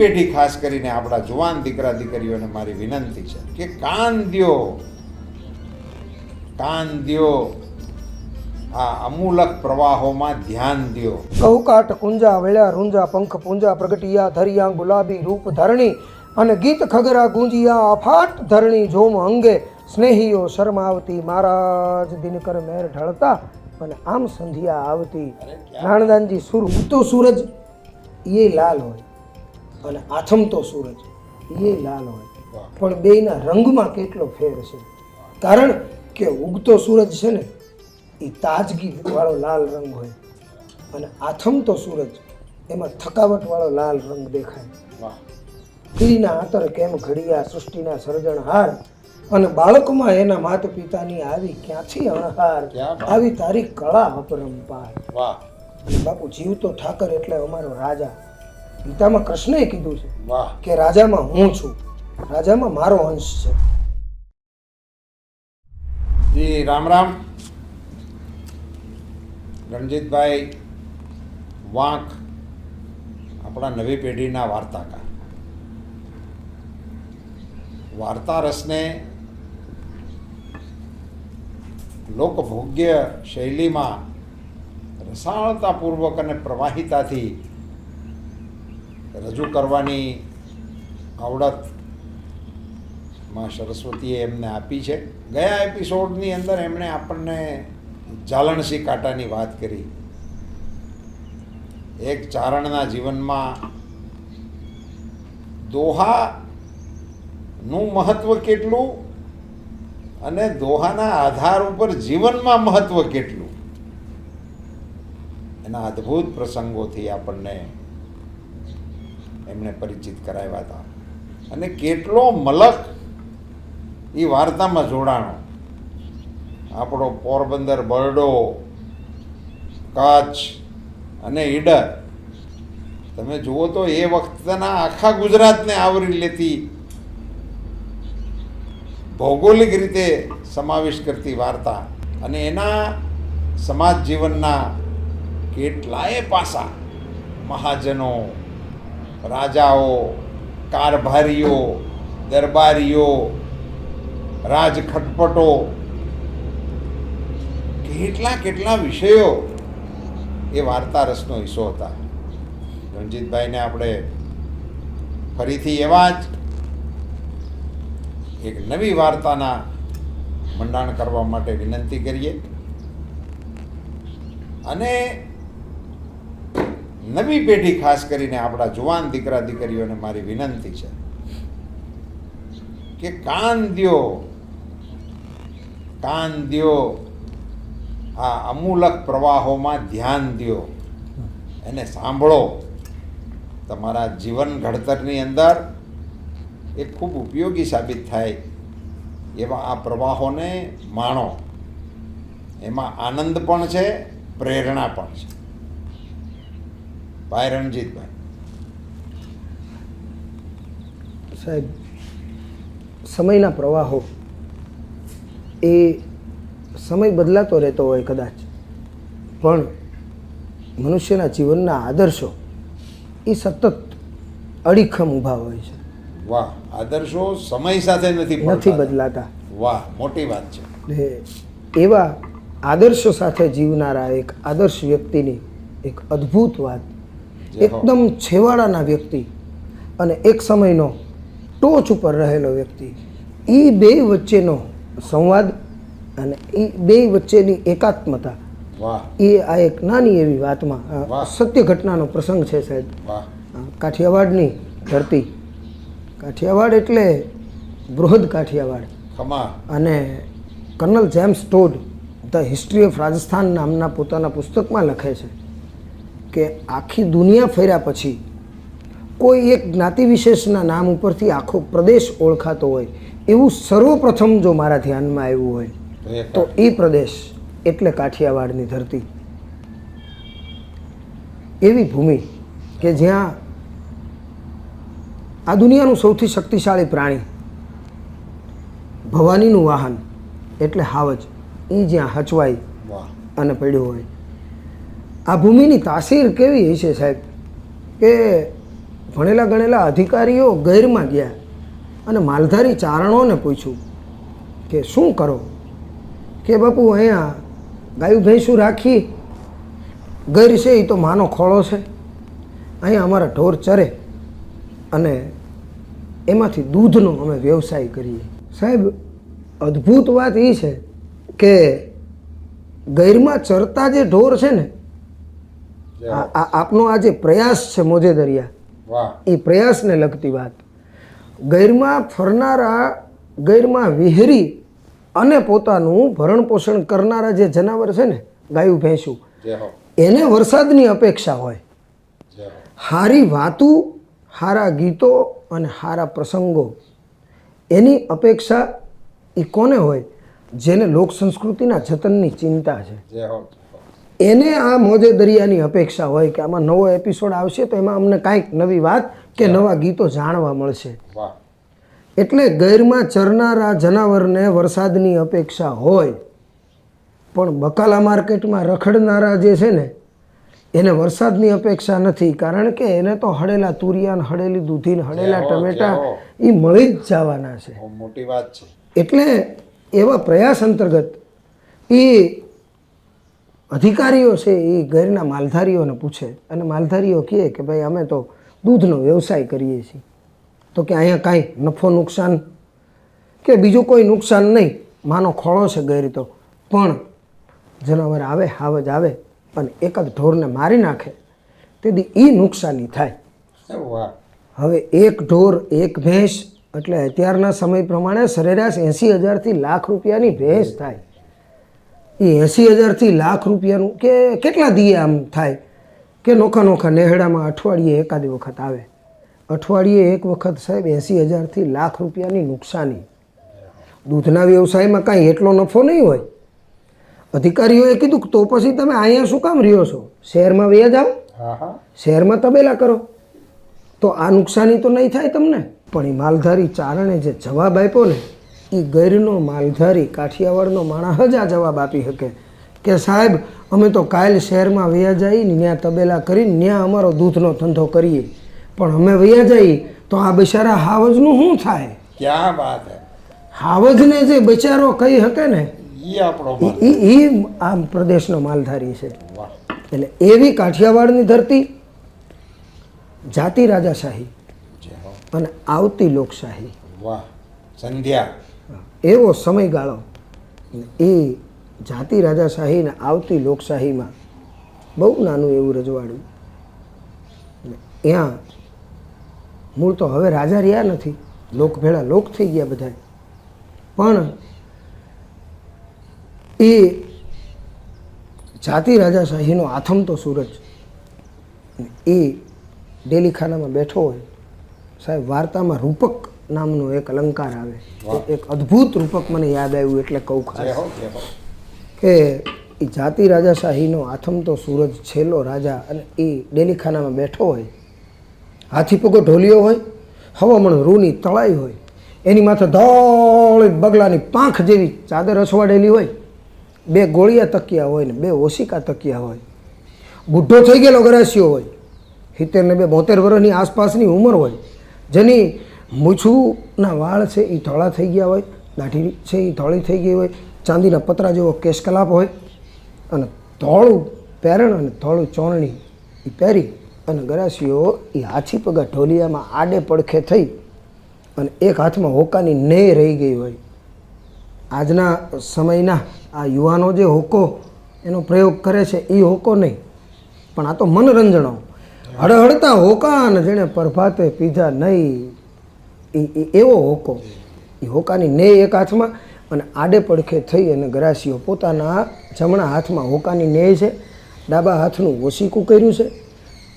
પેઢી ખાસ કરીને આપણા જુવાન દીકરા દીકરીઓને મારી વિનંતી છે કે કાન દ્યો. કાન દ્યો. આ અમૂલક પ્રવાહોમાં ધ્યાન દ્યો. કહુકાટ કુંજા વેળા રૂંજા પંખ પૂંજા પ્રગટિયા ધરિયા ગુલાબી રૂપ ધરણી અને ગીત ખગરા ગુંજિયા અફાટ ધરણી જોમ અંગે સ્નેહીઓ શરમાવતી મહારાજ. દિનકર મેર ઢળતા અને આમ સંધ્યા આવતી. નાણદાનજી સુર તો સૂરજ એ લાલ હોય. અને આથમતો સૂરજ. એ લાલ હોય. પણ બેયના રંગમાં કેટલો ફેર છે. કારણ કે ઉગતો સૂરજ છે ને એ તાજગી વાળો લાલ રંગ હોય. અને આથમતો સૂરજ એમાં થકાવટ વાળો લાલ રંગ દેખાય. સ્ત્રીના આતર કેમ ઘડિયા સૃષ્ટિના સર્જનહાર અને બાળકમાં એના માતા પિતાની આવી ક્યાંથી અણહાર આવી તારી કળા અપરંપાર. અને બાપુ જીવતો ઠાકર એટલે અમારો રાજા. ગીતામાં કૃષ્ણએ કીધું છે કે રાજામાં હું છું. રાજામાં મારો અંશ છે. જી રામ રામ. રણજીતભાઈ વાંક આપણા નવી પેઢીના વાર્તાકાર. વાર્તા રસને લોકભોગ્ય શૈલીમાં રસાળતાપૂર્વક અને પ્રવાહિતાથી રજૂ કરવાની આવડતમાં સરસ્વતીએ એમને આપી છે. ગયા એપિસોડની અંદર એમણે આપણને જાલણસી કાંટાની વાત કરી. એક ચારણના જીવનમાં દોહાનું મહત્વ કેટલું અને દોહાના આધાર ઉપર જીવનમાં મહત્વ કેટલું? એના અદ્ભુત પ્રસંગોથી આપણને એમણે પરિચિત કરાવ્યા હતા. અને કેટલો મલક એ વાર્તામાં જોડાણો. આપણો પોરબંદર, બરડો કચ્છ અને ઈડર. તમે જુઓ તો એ વખતના આખા ગુજરાતને આવરી લેતી ભૌગોલિક રીતે સમાવેશ કરતી વાર્તા અને એના સમાજ જીવનના કેટલાય પાસા મહાજનો રાજાઓ, કારભારીઓ, દરબારીઓ, રાજ ખટપટો, કેટલા કેટલા વિષયો એ વાર્તા રસનો હિસ્સો હતા. રણજીતભાઈને આપણે ફરીથી એવા જ એક નવી વાર્તાના મંડાણ કરવા માટે વિનંતી કરીએ. અને નવી પેઢી ખાસ કરીને આપણા જુવાન દીકરા દીકરીઓને મારી વિનંતી છે કે કાન દ્યો કાન દ્યો, આ અમૂલક પ્રવાહોમાં ધ્યાન દ્યો. એને સાંભળો. તમારા જીવન ઘડતરની અંદર એ ખૂબ ઉપયોગી સાબિત થાય એવા આ પ્રવાહોને માણો. એમાં આનંદ પણ છે, પ્રેરણા પણ છે. ભાઈ રણજીતભાઈ સાહેબ સમયના પ્રવાહો એ સમય બદલાતો રહેતો હોય કદાચ પણ મનુષ્યના જીવનના આદર્શો એ સતત અડીખમ ઊભા હોય છે વાહ આદર્શો સમય સાથે નથી નથી બદલાતા. વાહ મોટી વાત છે એવા આદર્શો સાથે જીવનારા એક આદર્શ વ્યક્તિની એક અદ્ભુત વાત. એકદમ છેવાડાના વ્યક્તિ અને એક સમયનો ટોચ ઉપર રહેલો વ્યક્તિ. એ બે વચ્ચેનો સંવાદ અને એ બે વચ્ચેની એકાત્મતા. એ આ એક નાની એવી વાતમાં સત્ય ઘટનાનો પ્રસંગ છે સાહેબ. કાઠિયાવાડની ધરતી. કાઠિયાવાડ એટલે બૃહદ કાઠિયાવાડ. અને colonel James Tod the history of Rajasthan નામના પોતાના પુસ્તકમાં લખે છે. કે આખી દુનિયા ફેર્યા પછી કોઈ એક જ્ઞાતિ વિશેષના નામ ઉપરથી આખો પ્રદેશ ઓળખાતો હોય એવું સર્વપ્રથમ જો મારા ધ્યાનમાં આવ્યું હોય તો એ પ્રદેશ એટલે કાઠિયાવાડની ધરતી. એવી ભૂમિ કે જ્યાં આ દુનિયાનું સૌથી શક્તિશાળી પ્રાણી ભવાનીનું વાહન એટલે હાવજ એ જ્યાં હચવાય અને પડ્યું હોય. આ ભૂમિની તાસીર કેવી હશે સાહેબ? કે ભણેલા ગણેલા અધિકારીઓ ગૈરમાં ગયા અને માલધારી ચારણોને પૂછ્યું કે શું કરો? કે બાપુ, અહીંયા ગાયું ભેંસું રાખી ગૈર છે એ તો માનો ખોળો છે. અહીંયા અમારા ઢોર ચરે અને એમાંથી દૂધનો અમે વ્યવસાય કરીએ. સાહેબ, અદ્ભુત વાત એ છે કે ગૈરમાં ચરતા જે ઢોર છે ને આપનો આ જે પ્રયાસ છે મોજે દરિયા એ પ્રયાસને લગતી વાત. ગૈરમાં ફરનારા ગૈરમાં વિહરી અને પોતાનું ભરણ પોષણ કરનારા જે જનાવર છે ને ગાયું ભેંસું એને વરસાદની અપેક્ષા હોય. હારી વાતું હારા ગીતો અને હારા પ્રસંગો એની અપેક્ષા એ કોને હોય? જેને લોક સંસ્કૃતિના જતનની ચિંતા છે. એને આ મોજે દરિયાની અપેક્ષા હોય કે આમાં નવો એપિસોડ આવશે તો એમાં અમને કાંઈક નવી વાત કે નવા ગીતો જાણવા મળશે. એટલે ગૈરમાં ચરનારા જનાવરને વરસાદની અપેક્ષા હોય પણ બકાલા માર્કેટમાં રખડનારા જે છે ને એને વરસાદની અપેક્ષા નથી કારણ કે એને તો હળેલા તુરિયાન હળેલી દૂધીન હળેલા ટમેટા એ મળી જ જવાના છે. મોટી વાત છે. એટલે એવા પ્રયાસ અંતર્ગત એ અધિકારીઓ છે એ ઘરના માલધારીઓને પૂછે અને માલધારીઓ કહે કે ભાઈ અમે તો દૂધનો વ્યવસાય કરીએ છીએ. તો કે અહીંયા કાંઈ નફો નુકસાન કે બીજું કોઈ નુકસાન નહીં. માનો ખોળો છે ગઈ તો. પણ જનાવર આવે હાવજ આવે અને એક જ ઢોરને મારી નાખે તેથી એ નુકસાની થાય. હવે એક ઢોર એક ભેંસ એટલે અત્યારના સમય પ્રમાણે સરેરાશ એંસી હજારથી લાખ રૂપિયાની ભેંસ થાય. એ એંસી હજારથી લાખ રૂપિયાનું કે કેટલા દીએ આમ થાય? કે નોખા નોખા નેહડામાં અઠવાડિયે એકાદી વખત આવે? અઠવાડિયે એક વખત સાહેબ એંસી હજારથી લાખ રૂપિયાની નુકસાની. દૂધના વ્યવસાયમાં કાંઈ એટલો નફો નહીં હોય. અધિકારીઓએ કીધું તો પછી તમે અહીંયા શું કામ રહ્યો છો? શહેરમાં વયા જાઓ શહેરમાં તબેલા કરો. તો આ નુકસાની તો નહીં થાય તમને? પણ એ માલધારી ચારણે જે જવાબ આપ્યો ને એ ગૈરનો માલધારી કાઠિયાવાડનો માણસ જ આ જવાબ આપી શકે કે સાહેબ અમે તો કાલ શહેરમાં વયા જઈને ત્યાં તબેલા કરીને ત્યાં અમારો દૂધનો ધંધો કરીએ. પણ અમે વયા જઈએ તો આ બિચારા હાવજનું શું થાય? ક્યાં વાત હે? હાવજને જે બિચારો કહી શકે ને એ આપણો એ આ પ્રદેશનો માલધારી છે. એટલે એવી કાઠિયાવાડની ધરતી જાતિ રાજાશાહી અને આવતી લોકશાહી. વાહ. સંધ્યા. એવો સમયગાળો એ જાતિ રાજાશાહીને આવતી લોકશાહીમાં બહુ નાનું એવું રજવાડું ત્યાં મૂળ તો હવે રાજા રહ્યા નથી. લોક ભેળા લોક થઈ ગયા બધા પણ એ જાતિ રાજાશાહીનો આથમતો સૂરજ. એ ડેલી ખાનામાં બેઠો હોય, સાહેબ, વાર્તામાં રૂપક નામનો એક અલંકાર આવે. એક અદ્ભુત રૂપક મને યાદ આવ્યું એટલે કહું ખાસ. કે એ જાતિ રાજાશાહીનો આથમતો સૂરજ છેલ્લો રાજા અને એ ડેલીખાનામાં બેઠો હોય. હાથી પગો ઢોલિયો હોય હવામણ રૂની તળાઈ હોય. એની માથે ધોળી બગલાની પાંખ જેવી ચાદર અસવાડેલી હોય. બે ગોળિયા તકિયા હોય ને બે ઓશિકા તકિયા હોય. બુઢો થઈ ગયેલો ગરાસિયો હોય. સિત્તેર ને બે બોતેર વર્ષની આસપાસની ઉંમર હોય. જેની મૂછુંના વાળ છે એ ધોળા થઈ ગયા હોય, દાઢી છે એ ધોળી થઈ ગઈ હોય, ચાંદીના પતરા જેવો કેશકલાપ હોય, અને ધોળું પેરણ અને ધોળું ચોરણી એ પહેરી અને ગરાસીઓ એ હાથી પગા ઢોલિયામાં આડે પડખે થઈ અને એક હાથમાં હોકાની ને રહી ગઈ હોય. આજના સમયના આ યુવાનો જે હોકો એનો પ્રયોગ કરે છે એ હોકો નહીં, પણ આ તો મનોરંજનો. હળહળતા હોકા અને જેણે પ્રભાતે પીધા નહીં. એ- એવો હોકો એ હોકાની ને એક હાથમાં અને આડે પડખે થઈ અને ગરાસીઓ પોતાના જમણા હાથમાં હોકાની ને છે, ડાબા હાથનું ઓશીકું કર્યું છે,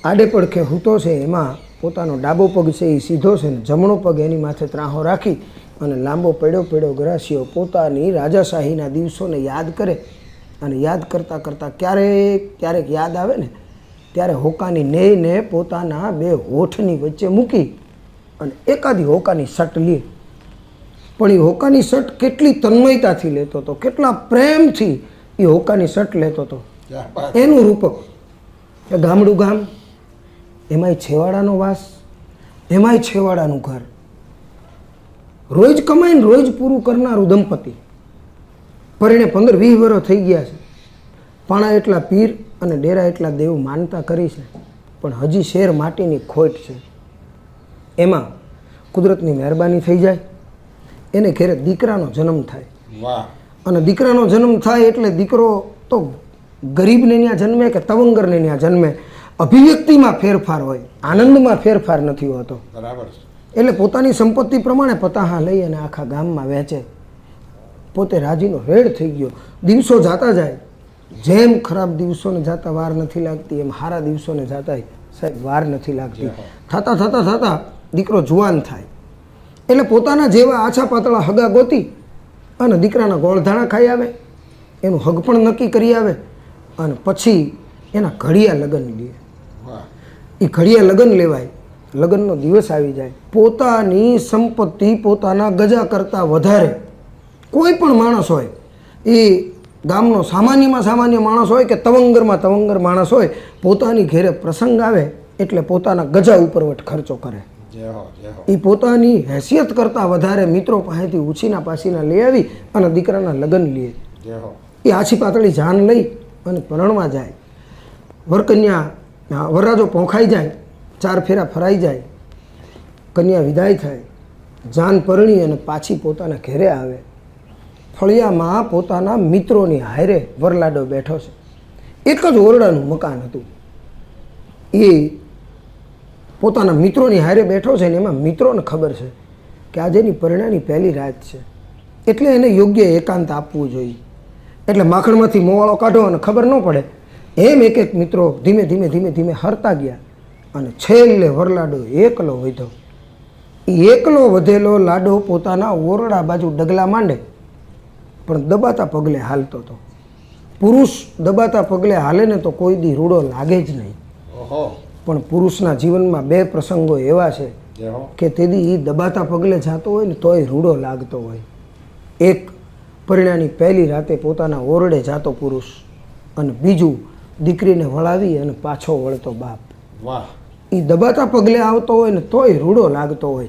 આડે પડખે હૂતો છે, એમાં પોતાનો ડાબો પગ છે, એ સીધો છે ને જમણો પગ એની માથે ત્રાહો રાખી અને લાંબો પડ્યો પડ્યો ગરાસીઓ પોતાની રાજાશાહીના દિવસોને યાદ કરે અને યાદ કરતાં કરતાં ક્યારેક ક્યારેક યાદ આવે ને, ત્યારે હોકાની નેયને પોતાના બે હોઠની વચ્ચે મૂકી અને એકાદી હોકાની શર્ટ લે. પણ એ હોકાની શર્ટ કેટલી તન્મયતાથી લેતો હતો કેટલા પ્રેમથી એ હોકાની શર્ટ લેતો હતો. એનું રૂપક ગામડું ગામ એમાંય છેવાડાનો વાસ એમાંય છેવાડાનું ઘર. રોજ કમાઈને રોજ પૂરું કરનારું દંપતી. પરિણે પંદર વીસ વર્ષ થઈ ગયા છે. પાણા એટલા પીર અને ડેરા એટલા દેવ માનતા કરી છે. પણ હજી શેર માટીની ખોટ છે. એમાં કુદરતની મહેરબાની થઈ જાય એને ઘેરે દીકરાનો જન્મ થાય. વાહ. અને દીકરાનો જન્મ થાય એટલે દીકરો તો ગરીબને ત્યાં જન્મે કે તવંગરને ત્યાં જન્મે. અભિવ્યક્તિમાં ફેરફાર હોય આનંદમાં ફેરફાર નથી હોતો. બરાબર એટલે પોતાની સંપત્તિ પ્રમાણે પતાહા લઈ અને આખા ગામમાં વહેંચે પોતે રાજીનો રેડ થઈ ગયો. દિવસો જાતા જાય. જેમ ખરાબ દિવસોને જાતા વાર નથી લાગતી એમ સારા દિવસોને જાતા સાહેબ વાર નથી લાગતી. થતાં થતાં થતાં દીકરો જુવાન થાય. એટલે પોતાના જેવા આછા પાતળા હગા ગોતી અને દીકરાના ગોળધાણા ખાઈ આવે. એનું હગ પણ નક્કી કરી આવે અને પછી એના ઘડિયા લગ્ન લે. એ ઘડિયા લગ્ન લેવાય. લગ્નનો દિવસ આવી જાય. પોતાની સંપત્તિ પોતાના ગજા કરતાં વધારે. કોઈ પણ માણસ હોય એ ગામનો સામાન્યમાં સામાન્ય માણસ હોય કે તવંગરમાં તવંગર માણસ હોય પોતાની ઘેરે પ્રસંગ આવે એટલે પોતાના ગજા ઉપરવટ ખર્ચો કરે. એ પોતાની હેસિયત કરતાં વધારે મિત્રો પાસેથી ઉછીના પાસીના લઈ આવી અને દીકરાના લગ્ન લે. એ આછી પાતળી જાન લઈ અને પરણવા જાય. વરકન્યા વરરાજો પોંખાઈ જાય ચાર ફેરા ફરાઈ જાય. કન્યા વિદાય થાય. જાન પરણી અને પાછી પોતાના ઘેરે આવે. ફળિયામાં પોતાના મિત્રોની હાયરે વરલાડો બેઠો છે. એક જ ઓરડાનું મકાન હતું. એ પોતાના મિત્રોની હારે બેઠો છે ને એમાં મિત્રોને ખબર છે કે આજે એની પરિણાની પહેલી રાત છે. એટલે એને યોગ્ય એકાંત આપવું જોઈએ. એટલે માખણમાંથી મોવાળો કાઢો અને ખબર ન પડે. એમ એક એક મિત્રો ધીમે ધીમે ધીમે ધીમે હરતા ગયા અને છેલ્લે વરલાડો એકલો વધ્યો. એ એકલો વધેલો લાડો પોતાના ઓરડા બાજુ ડગલા માંડે, પણ દબાતા પગલે હાલતો હતો પુરુષ દબાતા પગલે હાલે ને તો કોઈ દી રૂડો લાગે જ નહીં. પણ પુરુષના જીવનમાં બે પ્રસંગો એવા છે કે તેથી એ દબાતા પગલે જાતો હોય ને તોય રૂડો લાગતો હોય. એક પરિણાની પહેલી રાતે પોતાના ઓરડે જાતો પુરુષ અને બીજું દીકરીને વળાવી અને પાછો વળતો બાપ. વાહ. એ દબાતા પગલે આવતો હોય ને તોય રૂડો લાગતો હોય.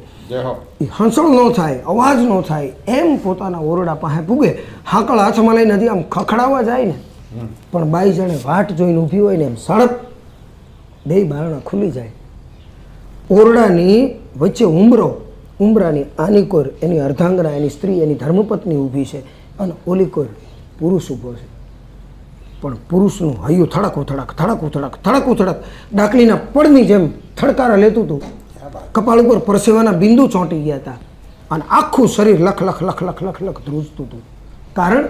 એ હંસળ ન થાય અવાજ ન થાય એમ પોતાના ઓરડા પાસે પૂગે હાકળ હાથમાં લઈને હજી આમ ખખડાવવા જાય ને. પણ બાઈ જણે વાટ જોઈને ઊભી હોય ને એમ સડપ બે બારણા ખુલી જાય. ઓરડાની વચ્ચે ઉંબરો ઉંબરાની આની કોર એની અર્ધાંગના, એની સ્ત્રી, એની ધર્મપત્ની ઊભી છે અને ઓલી કોર પુરુષ ઊભો છે. પણ પુરુષનું હૈયું થડક ઉથડક થડક ઉથડક થડક ઉથડક, ડાકલીના પડની જેમ થડકારા લેતું હતું. કપાળ ઉપર પરસેવાના બિંદુ ચોંટી ગયા હતા અને આખું શરીર લખ લખ લખ લખ લખ લખ ધ્રુજતું હતું. કારણ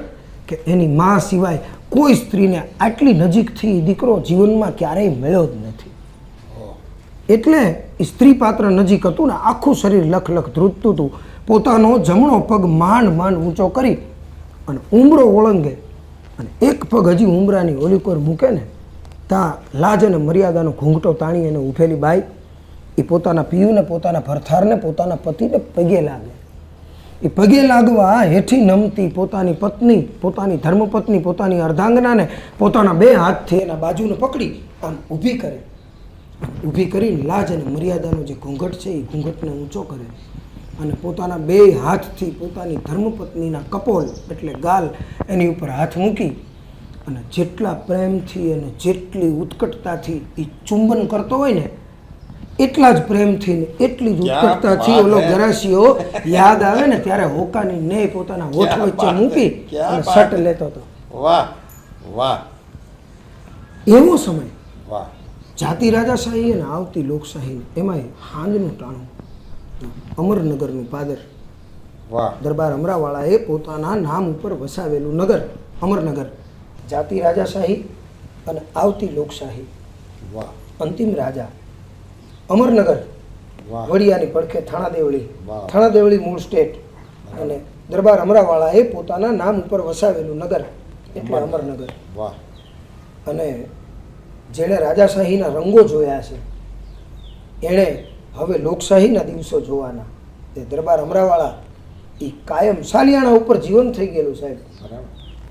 કે એની મા સિવાય કોઈ સ્ત્રીને આટલી નજીકથી દીકરો જીવનમાં ક્યારેય મળ્યો જ નથી. એટલે સ્ત્રી પાત્ર નજીક હતું ને આખું શરીર લખ લખ ધ્રુજતું હતું. પોતાનો જમણો પગ માંડ માંડ ઊંચો કરી અને ઉમરો ઓળંગે. અને એક પગ હજી ઉમરાની ઓલી કોર મૂકે ને ત્યાં લાજ અને મર્યાદાનો ઘૂંઘટો તાણી અને ઉભેલી બાઈ એ પોતાના પિયુને, પોતાના ભરથારને, પોતાના પતિને પગે લાગે. એ પગે લાગવા હેઠી નમતી પોતાની પત્ની, પોતાની ધર્મપત્ની, પોતાની અર્ધાંગનાને, પોતાના બે હાથથી એના બાજુને પકડી આમ ઊભી કરે. ઊભી કરી લાજ અને મર્યાદાનો જે ઘૂંઘટ છે એ ઘૂંઘટને ઊંચો કરે. અને પોતાના બે હાથથી પોતાની ધર્મપત્નીના કપોલ એટલે ગાલ એની ઉપર હાથ મૂકી અને જેટલા પ્રેમથી અને જેટલી ઉત્કટતાથી એ ચુંબન કરતો હોય ને એટલા જ પ્રેમથી ને એટલી જ ઉત્કટતાથી ઓલો હે. ગરાસીઓ યાદ આવે ને ત્યારે હોકાની ને પોતાના હોઠ વચ્ચે મૂકી અને સટ લેતો હતો. વાહ વાહ. એવો સમય વાહ. જાતિ રાજાશાહી અને આવતી લોકશાહી એમાંય હાંજનું ટાણું. અમરનગરનું પાદર. વાહ. દરબાર અમરાવાળાએ પોતાના નામ ઉપર વસાવેલું નગર અમરનગર. જાતિ રાજાશાહી અને આવતી લોકશાહી. વાહ. અંતિમ રાજા. અમરનગર. વાહ. વડિયાની પડખે થાણા દેવળી થાણા દેવળી મૂળ સ્ટેટ. અને દરબાર અમરાવાળાએ પોતાના નામ ઉપર વસાવેલું નગર. એટલે અમરનગર. વાહ. અને જેણે રાજાશાહીના રંગો જોયા છે. એણે હવે લોકશાહીના દિવસો જોવાના. તે દરબાર અમરાવાળા એ કાયમ સાલિયાણા ઉપર જીવન થઈ ગયેલું સાહેબ.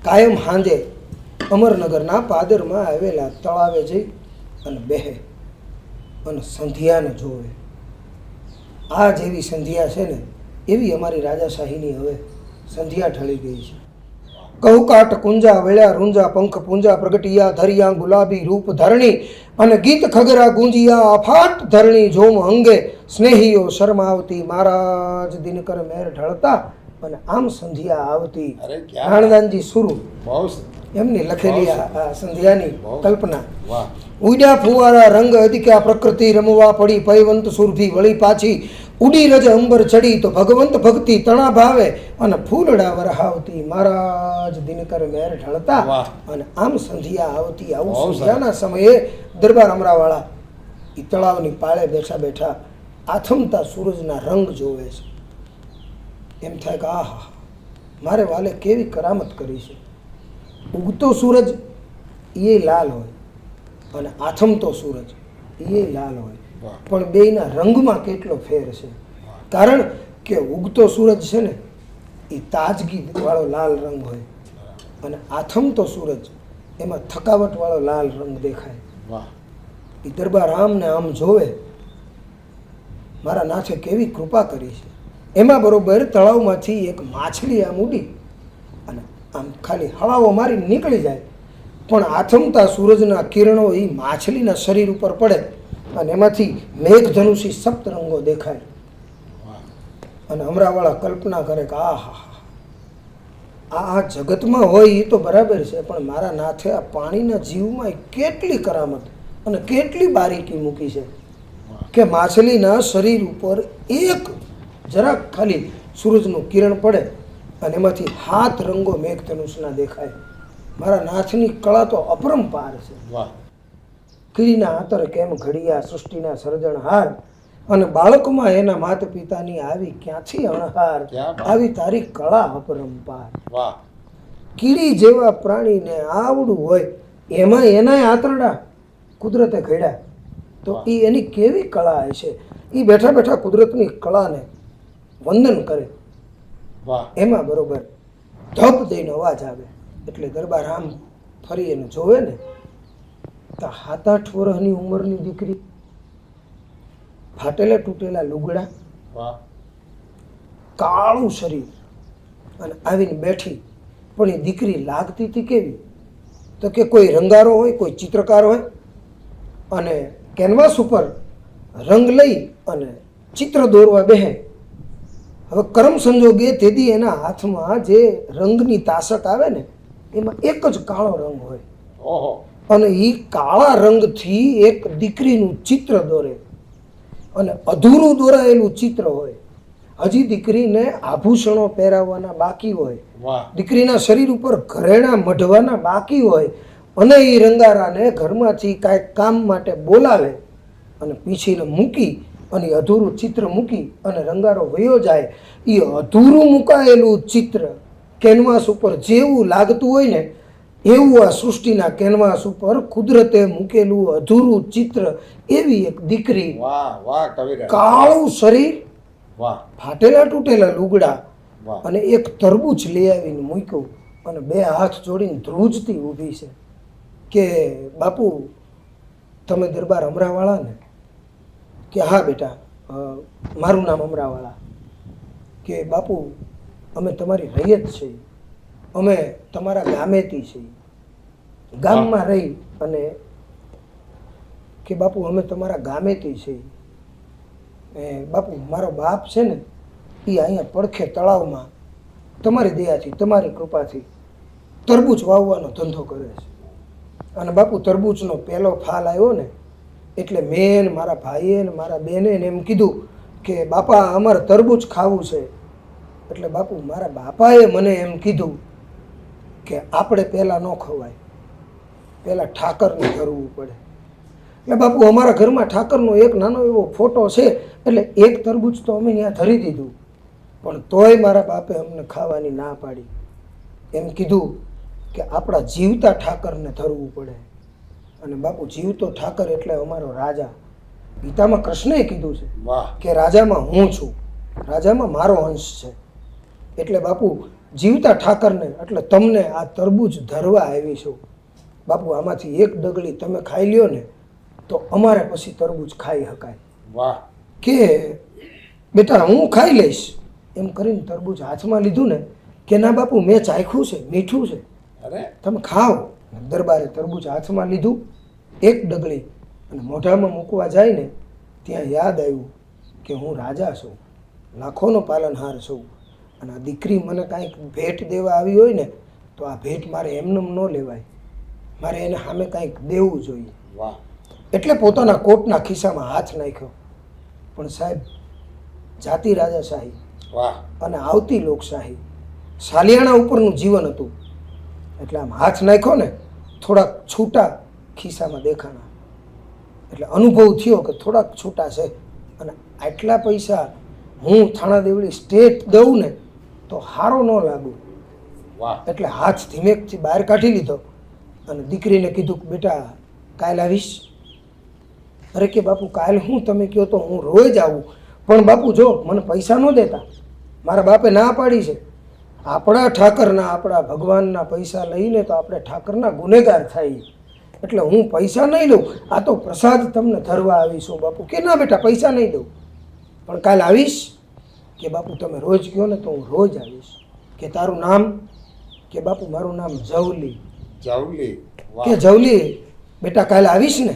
કાયમ હાંજે અમરનગરના પાદરમાં આવેલા તળાવે જઈ અને બેહે અને સંધ્યાને જોવે. આ જેવી સંધ્યા છે ને, એવી અમારી રાજાશાહીની હવે સંધ્યા ઢળી ગઈ છે. કૌકાટ કુંજા વેળ્યા રૂંજા પંખ પૂંજા પ્રગટિયા ધરિયા ગુલાબી રૂપ ધરણી અને ગીત ખગરા ગુંજિયા અફાટ ધરણી જોમ અંગે સ્નેહીઓ શરમાવતી મહારાજ દિનકર મેર ઢળતા અને આમ સંધ્યા આવતી નાણદાનજી સુરુ એમની લખેલી આ સંધ્યાની કલ્પના. વાહ. ઉડ્યા ફુવારા રંગ અધિકા પ્રકૃતિ રમવા પડી પૈવંત સુરભી વળી પાછી ઉડી રજ અંબર ચડી તો ભગવંત ભક્તિ તણા ભાવે અને ફૂલડા વરહાવતી મહારાજ દિનકર મેર ઢળતા અને આમ સંધ્યા આવતી આવું સંધ્યાના સમયે દરબાર અમરાવાળા એ તળાવની પાળે બેઠા બેઠા આથમતા સૂરજના રંગ જોવે છે. એમ થાય કે આહા મારે વાલે કેવી કરામત કરી છે? ઉગતો સૂરજ એ લાલ હોય. અને આથમતો સૂરજ એ લાલ હોય. પણ બેયના રંગમાં કેટલો ફેર છે? કારણ કે ઉગતો સૂરજ છે ને એ તાજગી વાળો લાલ રંગ હોય. અને આથમતો સૂરજ એમાં થકાવટ વાળો લાલ રંગ દેખાય. વાહ. એ દરબાર આમને આમ જોવે મારા નાથે કેવી કૃપા કરી છે. એમાં બરોબર તળાવમાંથી એક માછલી આમ ઉડી અને આમ ખાલી હળાવો મારી નીકળી જાય. પણ આથમતા સૂરજના કિરણો એ માછલીના શરીર ઉપર પડે અને એમાંથી મેઘધનુષી સપ્તરંગો દેખાય. અને અમરાવાળા કલ્પના કરે કે આ હા આ જગતમાં હોય એ તો બરાબર છે, પણ મારા નાથે આ પાણીના જીવમાં કેટલી કરામત અને કેટલી બારીકી મૂકી છે કે માછલીના શરીર ઉપર એક જરાક ખાલી સૂરજનું કિરણ પડે અને એમાંથી હાથ રંગો મેઘધનુષના દેખાય. મારા નાથની કળા તો અપરંપાર છે. વાહ. કીડીના આંતર કેમ ઘડિયા સૃષ્ટિના સર્જનહાર અને બાળકમાં એના માતા પિતાની આવી ક્યાંથી અણહાર આવી તારી કળા અપરંપાર. કીડી જેવા પ્રાણીને આવડું હોય એમાં એનાય આંતરડા કુદરતે ઘડ્યા. તો એ એની કેવી કળા હશે? એ બેઠા બેઠા કુદરતની કળાને વંદન કરે. એમાં બરોબર ધપ દઈને અવાજ આવે. એટલે દરબાર આમ ફરી એને જોવે ને તો સાત આઠ વર્ષની ઉંમરની દીકરી ફાટેલા તૂટેલા લુગડા કાળું શરીર અને આવીને બેઠી. પણ એ દીકરી લાગતી હતી કેવી? તો કે કોઈ રંગારો હોય કોઈ ચિત્રકાર હોય અને કેનવાસ ઉપર રંગ લઈ અને ચિત્ર દોરવા બેહે. હવે કરમ સંજોગે તેથી એના હાથમાં જે રંગની તાસક આવે ને એમાં એક જ કાળો રંગ હોય. ઓહો. અને એ કાળા રંગથી એક દીકરીનું ચિત્ર દોરે. અને અધૂરું દોરાયેલું ચિત્ર હોય. હજી દીકરીને આભૂષણો પહેરાવવાના બાકી હોય. દીકરીના શરીર ઉપર ઘરેણા મઢવાના બાકી હોય. અને એ રંગારાને ઘરમાંથી કાંઈક કામ માટે બોલાવે અને પીછીને મૂકી અને અધૂરું ચિત્ર મૂકી અને રંગારો વયો જાય. એ અધૂરું મુકાયેલું ચિત્ર કેનવાસ ઉપર જેવું લાગતું હોય ને એવું આ સૃષ્ટિના કેનવાસ ઉપર કુદરતે મૂકેલું અધૂરું ચિત્ર એવી એક દીકરી કાળું શરીર ફાટેલા તૂટેલા લુગડા અને એક તરબૂચ લઈ આવીને મૂક્યું અને બે હાથ જોડીને ધ્રુજતી ઊભી છે કે બાપુ તમે દરબાર અમરાવાળા ને? કે હા બેટા મારું નામ અમરાવાળા. કે બાપુ અમે તમારી રૈયત છીએ અમે તમારા ગામેથી છીએ ગામમાં રહી અને કે બાપુ અમે તમારા ગામેથી છીએ એ બાપુ મારો બાપ છે ને એ અહીંયા પડખે તળાવમાં તમારી દયાથી તમારી કૃપાથી તરબૂચ વાવવાનો ધંધો કરે છે. અને બાપુ તરબૂચનો પહેલો ફાલ આવ્યો ને એટલે મેં મારા ભાઈએ ને મારા બહેને એમ કીધું કે બાપા અમારે તરબૂચ ખાવું છે. એટલે બાપુ મારા બાપાએ મને એમ કીધું કે આપણે પહેલાં ન ખવાય. પહેલાં ઠાકરને ધરવું પડે. એટલે બાપુ અમારા ઘરમાં ઠાકરનો એક નાનો એવો ફોટો છે એટલે એક તરબૂચ તો અમે ત્યાં ધરી દીધું. પણ તોય મારા બાપે અમને ખાવાની ના પાડી. એમ કીધું કે આપણા જીવતા ઠાકરને ધરવું પડે. અને બાપુ જીવતો ઠાકર એટલે અમારો રાજા. ગીતામાં કૃષ્ણએ કીધું છે કે રાજામાં હું છું. રાજામાં મારો અંશ છે. એટલે બાપુ જીવતા ઠાકરને એટલે તમને આ તરબૂચ ધરવા આવી છું. બાપુ આમાંથી એક ડગલી તમે ખાઈ લ્યો ને તો અમારે પછી તરબૂચ ખાઈ શકાય વાહ. કે બેટા હું ખાઈ લઈશ. એમ કરીને તરબૂચ હાથમાં લીધું ને કે ના બાપુ મેં ચાખ્યું છે મીઠું છે. અરે. તમે ખાઓ. દરબારે તરબૂચ હાથમાં લીધું એક ડગલી અને મોઢામાં મૂકવા જાય ને ત્યાં યાદ આવ્યું કે હું રાજા છું લાખોનો પાલનહાર છું. અને આ દીકરી મને કાંઈક ભેટ દેવા આવી હોય ને તો આ ભેટ મારે એમનેમ ન લેવાય. મારે એને સામે કાંઈક દેવું જોઈએ. વાહ. એટલે પોતાના કોટના ખિસ્સામાં હાથ નાખ્યો. પણ સાહેબ જાતિ રાજાશાહી વાહ. અને આવતી લોકશાહી સાલિયાણા ઉપરનું જીવન હતું. એટલે આમ હાથ નાખ્યો ને થોડાક છૂટા ખિસ્સામાં દેખાણા. એટલે અનુભવ થયો કે થોડાક છૂટા છે. અને આટલા પૈસા હું થાણા દેવડી સ્ટેટ દઉં ને તો હારો ન લાગુ. એટલે હાથ ધીમેકથી બહાર કાઢી લીધો અને દીકરીને કીધું કે બેટા કાલ આવીશ. અરે કે બાપુ કાલ હું? તમે કહો તો હું રોજ આવું. પણ બાપુ જો મને પૈસા ન દેતા. મારા બાપે ના પાડી છે. આપણા ઠાકરના આપણા ભગવાનના પૈસા લઈને તો આપણે ઠાકરના ગુનેગાર થાય. એટલે હું પૈસા નહીં લઉં આ તો પ્રસાદ તમને ધરવા આવીશું બાપુ. કે ના બેટા પૈસા નહીં દઉં. પણ કાલ આવીશ. કે બાપુ તમે રોજ કહો ને તો હું રોજ આવીશ. કે તારું નામ? કે બાપુ મારું નામ જવલી. જવલી? કે જવલી બેટા કાલે આવીશ ને?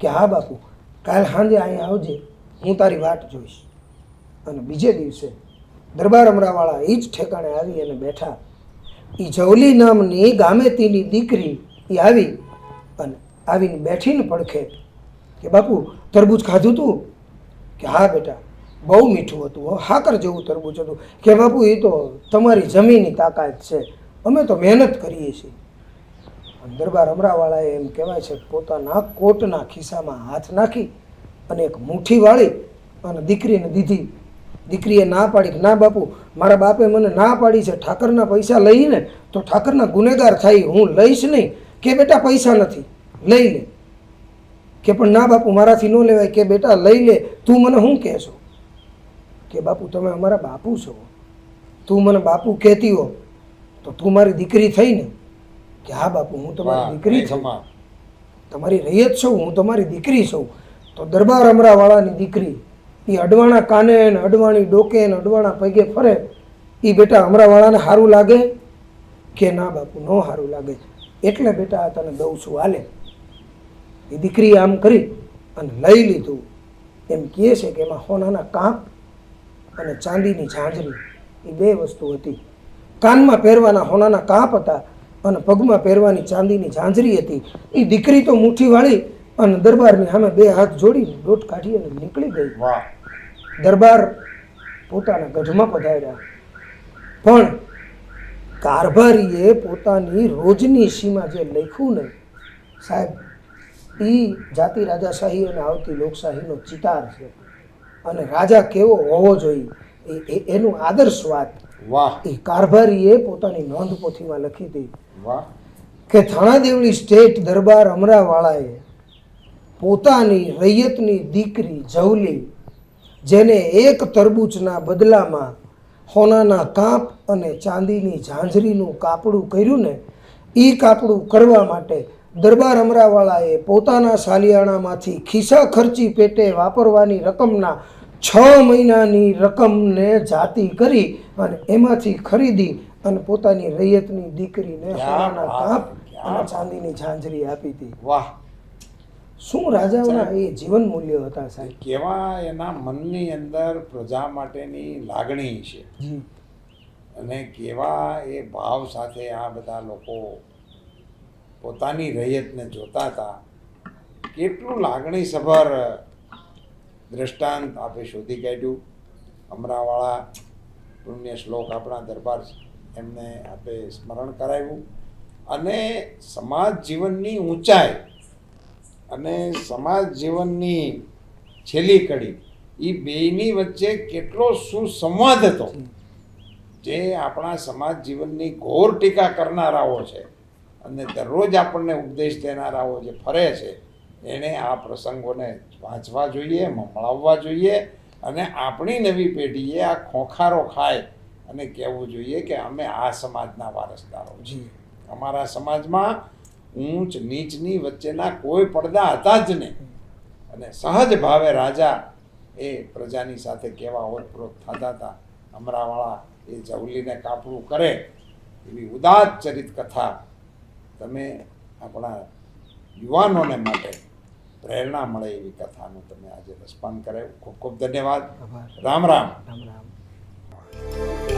કે હા બાપુ કાલ સાંજે અહીંયા આવજે હું તારી વાટ જોઈશ. અને બીજે દિવસે દરબાર અમરાવાળા એ જ ઠેકાણે આવી અને બેઠા. એ જવલી નામની ગામેતીની દીકરી એ આવી અને આવીને બેઠીને પડખે કે બાપુ તરબૂચ ખાધું તું? કે હા બેટા બહુ મીઠું હતું હાકર જેવું તરબૂચ હતું કે બાપુ, એ તો તમારી જમીનની તાકાત છે. અમે તો મહેનત કરીએ છીએ. દરબાર અમરાવાળાએ એમ કહેવાય છે પોતાના કોટના ખિસ્સામાં હાથ નાખી અને એક મુઠ્ઠી વાળી અને દીકરીને દીધી. દીકરીએ ના પાડી કે, ના બાપુ, મારા બાપે મને ના પાડી છે, ઠાકરના પૈસા લઈને તો ઠાકરના ગુનેગાર થાય, હું લઈશ નહીં. કે, બેટા, પૈસા નથી, લઈ લે. કે, પણ ના બાપુ, મારાથી ન લેવાય. કે, બેટા, લઈ લે, તું મને શું કહેશો? કે બાપુ તમે અમારા બાપુ છો. તું મને બાપુ કહેતી હો તો તું મારી દીકરી થઈ ને. કે હા બાપુ હું તમારી દીકરી છું. તમારી રૈયત છું હું તમારી દીકરી છું. તો દરબાર અમરાવાળાની દીકરી એ અડવાણા કાને ને અડવાણી ડોકે ને અડવાણા પગે ફરે એ બેટા અમરાવાળાને સારું લાગે? કે ના બાપુ ન સારું લાગે. એટલે બેટા આ તને દઉં છું હાલે. એ દીકરીએ આમ કરી અને લઈ લીધું. એમ કહે છે કે એમાં હોનાના કાંપ અને ચાંદીની ઝાંઝરી. એ બે વસ્તુ હતી. કાનમાં પહેરવાના હોનાના કાપ હતા અને પગમાં પહેરવાની ચાંદીની ઝાંઝરી હતી. એ દીકરી તો મુઠ્ઠી વાળી અને દરબારની સામે બે હાથ જોડીને દોટ કાઢી અને નીકળી ગઈ. વાહ. દરબાર પોતાના ગઢમાં પધાર્યા. પણ કારભારીએ પોતાની રોજની સીમા જે લખ્યું ને સાહેબ એ જાતિ રાજાશાહી અને આવતી લોકશાહીનો ચિતાર છે. અને રાજા કેવો હોવો જોઈએ? એ- એનું આદર્શ વાત. વાહ. એ કારભારીએ પોતાની નોંધ પોથીમાં લખી હતી વાહ. કે થાણાદેવળી સ્ટેટ દરબાર અમરાવાળાએ પોતાની રૈયતની દીકરી જવલી જેને એક તરબૂચના બદલામાં હોનાના કાપ અને ચાંદીની ઝાંઝરીનું કાપડું કર્યું ને એ કાપડું કરવા માટે દરબાર અમરાવાળાએ પોતાના સાલિયાણામાંથી ખિસ્સા ખર્ચી પેટે વાપરવાની રકમના છ મહિનાની રકમને જાતિ કરી અને એમાંથી ખરીદી અને પોતાની રૈયતની દીકરીને સોનાના કાપ અને ચાંદીની ઝાંઝરી આપી હતી. વાહ. શું રાજાઓના એ જીવન મૂલ્યો હતા સાહેબ? કેવા એના મનની અંદર પ્રજા માટેની લાગણી છે. અને કેવા એ ભાવ સાથે આ બધા લોકો પોતાની રૈયતને જોતા હતા. કેટલું લાગણીસભર દ્રષ્ટાંત આપે શોધી કાઢ્યું. અમરાવાળા પુણ્ય શ્લોક આપણા દરબાર એમને આપે સ્મરણ કરાવ્યું. અને સમાજ જીવનની ઊંચાઈ અને સમાજ જીવનની છેલ્લી કડી એ બેયની વચ્ચે કેટલો સુસંવાદ હતો. જે આપણા સમાજ જીવનની ઘોર ટીકા કરનારાઓ છે. અને દરરોજ આપણને ઉપદેશ દેનારાઓ જે ફરે છે એણે આ પ્રસંગોને વાંચવા જોઈએ મળાવવા જોઈએ અને આપણી નવી પેઢીએ આ ખોખારો ખાય અને કહેવું જોઈએ કે અમે આ સમાજના વારસદારો છીએ. અમારા સમાજમાં ઊંચ નીચની વચ્ચેના કોઈ પડદા હતા જ નહીં. અને સહજ ભાવે રાજા એ પ્રજાની સાથે કેવા ઓતપ્રોત થતા હતા. અમરાવાળા એ જવલીને કાપડું કરે એવી ઉદાત ચરિત કથા તમે આપણા યુવાનોને માટે પ્રેરણા મળે એવી કથાનું તમે આજે રસપાન કરાવ્યું. ખૂબ ખૂબ ધન્યવાદ. રામ રામ. રામ રામ.